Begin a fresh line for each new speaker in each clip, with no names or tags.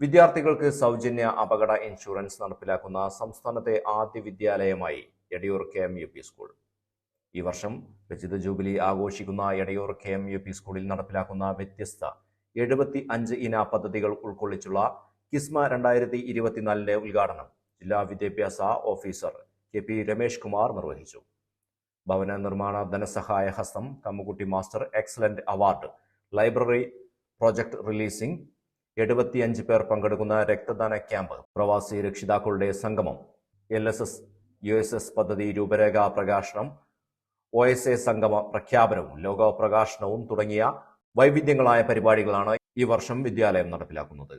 വിദ്യാർത്ഥികൾക്ക് സൗജന്യ അപകട ഇൻഷുറൻസ് നടപ്പിലാക്കുന്ന സംസ്ഥാനത്തെ ആദ്യ വിദ്യാലയമായി Edayur K M U P school. ഈ വർഷം രചിത ജൂബിലി ആഘോഷിക്കുന്ന Edayur K M U P സ്കൂളിൽ നടപ്പിലാക്കുന്ന വ്യത്യസ്ത എഴുപത്തി അഞ്ച് ഇന പദ്ധതികൾ ഉൾക്കൊള്ളിച്ചുള്ള കിസ്മ രണ്ടായിരത്തി ഇരുപത്തിനാലിന്റെ ഉദ്ഘാടനം ജില്ലാ വിദ്യാഭ്യാസ officer K P Ramesh Kumar നിർവഹിച്ചു. ഭവന നിർമ്മാണ ധനസഹായ ഹസ്തം Kammukutty master excellent award library project releasing എഴുപത്തിയഞ്ച് പേർ പങ്കെടുക്കുന്ന രക്തദാന ക്യാമ്പ് പ്രവാസി രക്ഷിതാക്കളുടെ സംഗമം. L S S U S S പദ്ധതി രൂപരേഖാ പ്രകാശനം ഒ എസ് എ സംഗമ പ്രഖ്യാപനവും ലോക പ്രകാശനവും തുടങ്ങിയ വൈവിധ്യങ്ങളായ പരിപാടികളാണ് ഈ വർഷം വിദ്യാലയം നടപ്പിലാക്കുന്നത്.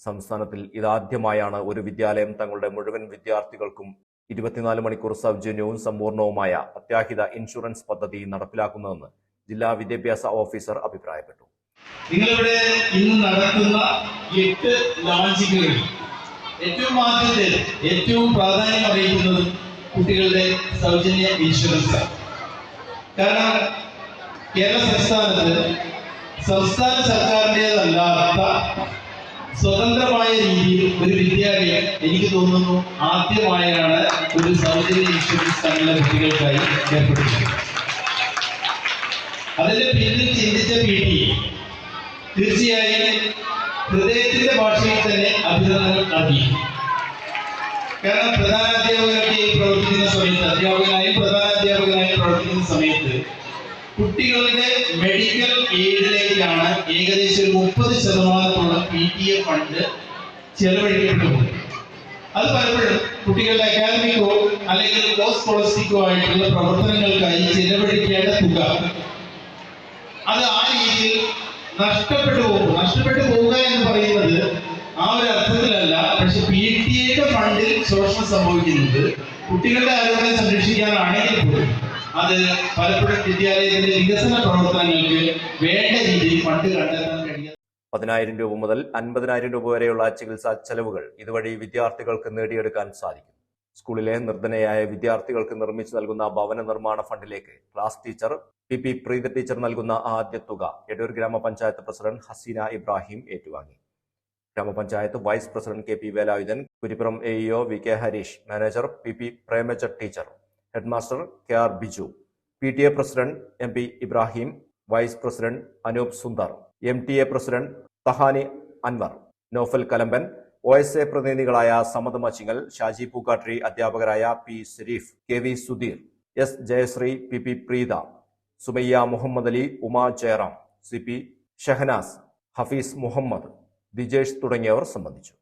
സംസ്ഥാനത്തിൽ ഇതാദ്യമായാണ് ഒരു വിദ്യാലയം തങ്ങളുടെ മുഴുവൻ വിദ്യാർത്ഥികൾക്കും ഇരുപത്തിനാല് മണിക്കൂർ സൗജന്യവും സമ്പൂർണവുമായ അത്യാഹിത ഇൻഷുറൻസ് പദ്ധതി നടപ്പിലാക്കുന്നതെന്ന് ജില്ലാ വിദ്യാഭ്യാസ ഓഫീസർ അഭിപ്രായപ്പെട്ടു.
നിങ്ങളിവിടെ ഇന്ന് നടത്തുന്ന എട്ട് ലോഞ്ചിങ്ങുകൾ ഏറ്റവും ആദ്യത്തെ ഏറ്റവും പ്രാധാന്യം അറിയിക്കുന്നത് കുട്ടികളുടെ സൗജന്യ ഇൻഷുറൻസ്. കാരണം കേരള സംസ്ഥാനത്ത് സംസ്ഥാന സർക്കാരിന്റെതല്ലാത്ത സ്വതന്ത്രമായ രീതിയിൽ ഒരു വിദ്യാലയം എനിക്ക് തോന്നുന്നു ആദ്യമായാണ് ഒരു സൗജന്യ ഇൻഷുറൻസ് തങ്ങളുടെ കുട്ടികൾക്കായി ഏർപ്പെടുത്തിയത് അതിന്റെ പിന്നിൽ ചിന്തിച്ച പി തീർച്ചയായും ഹൃദയത്തിന്റെ ഭാഷയിൽ തന്നെ അഭിനന്ദനം നൽകി കാരണം പ്രധാന അധ്യാപകരൊക്കെ പ്രവർത്തിക്കുന്ന സമയത്ത് അധ്യാപകനായും പ്രധാനാധ്യാപകനായും പ്രവർത്തിക്കുന്ന സമയത്ത് കുട്ടികളുടെ മെഡിക്കൽ എയ്ഡിലേക്കാണ് ഏകദേശം ഒരു മുപ്പത് ശതമാനത്തോളം പി ടി എ ഫണ്ട് ചെലവഴിക്കപ്പെടുന്നത്. അത് പലപ്പോഴും കുട്ടികളുടെ അക്കാദമിക്കോ അല്ലെങ്കിൽ പോസ്റ്റ് പോളിസ്റ്റിക്കോ ആയിട്ടുള്ള പ്രവർത്തനങ്ങൾക്കായി ചെലവഴിക്കേണ്ട തുക. അത് ആ രീതിയിൽ നഷ്ടപ്പെട്ടു പോകും. നഷ്ടപ്പെട്ടു പോവുക എന്ന് പറയുന്നത് ആ ഒരു അർത്ഥത്തിലല്ല. പക്ഷെ പി ടി എയുടെ ഫണ്ടിൽ ശോഷണം സംഭവിക്കുന്നത് കുട്ടികളുടെ ആരോഗ്യം സംരക്ഷിക്കാനാണെങ്കിൽ പോലും അത് പലപ്പോഴും വിദ്യാലയത്തിന്റെ വികസന പ്രവർത്തനങ്ങൾക്ക് വേണ്ട രീതിയിൽ ഫണ്ട് കണ്ടെത്താൻ കഴിയാതെ
പതിനായിരം രൂപ മുതൽ അൻപതിനായിരം രൂപ വരെയുള്ള ചികിത്സാ ചെലവുകൾ ഇതുവഴി വിദ്യാർത്ഥികൾക്ക് നേടിയെടുക്കാൻ സാധിക്കും. സ്കൂളിലെ നിർധനയായ വിദ്യാർത്ഥികൾക്ക് നിർമ്മിച്ചു നൽകുന്ന ഭവന നിർമ്മാണ ഫണ്ടിലേക്ക് class teacher P P Preetha teacher നൽകുന്ന ആദ്യ തുക എടൂർ ഗ്രാമപഞ്ചായത്ത് പ്രസിഡന്റ് ഹസീന ഇബ്രാഹിം ഏറ്റുവാങ്ങി. ഗ്രാമപഞ്ചായത്ത് vice president K P Velayudhan Kurippuram A E O V K Harish manager P P Premaja teacher headmaster K R Biju P T A president M P Ibrahim vice president Anoop Sundar M T A president Thahani Anwar Noufal Kalamban O S A പ്രതിനിധികളായ Samad Machingal Shaji Pookkattiri അധ്യാപകരായ P Shareef K V Sudheer S Jayasree P P Preetha Sumayya Muhammad Ali Uma Jayaram C P Shahnas Hafees Muhammad Dijesh തുടങ്ങിയവർ സംബന്ധിച്ചു.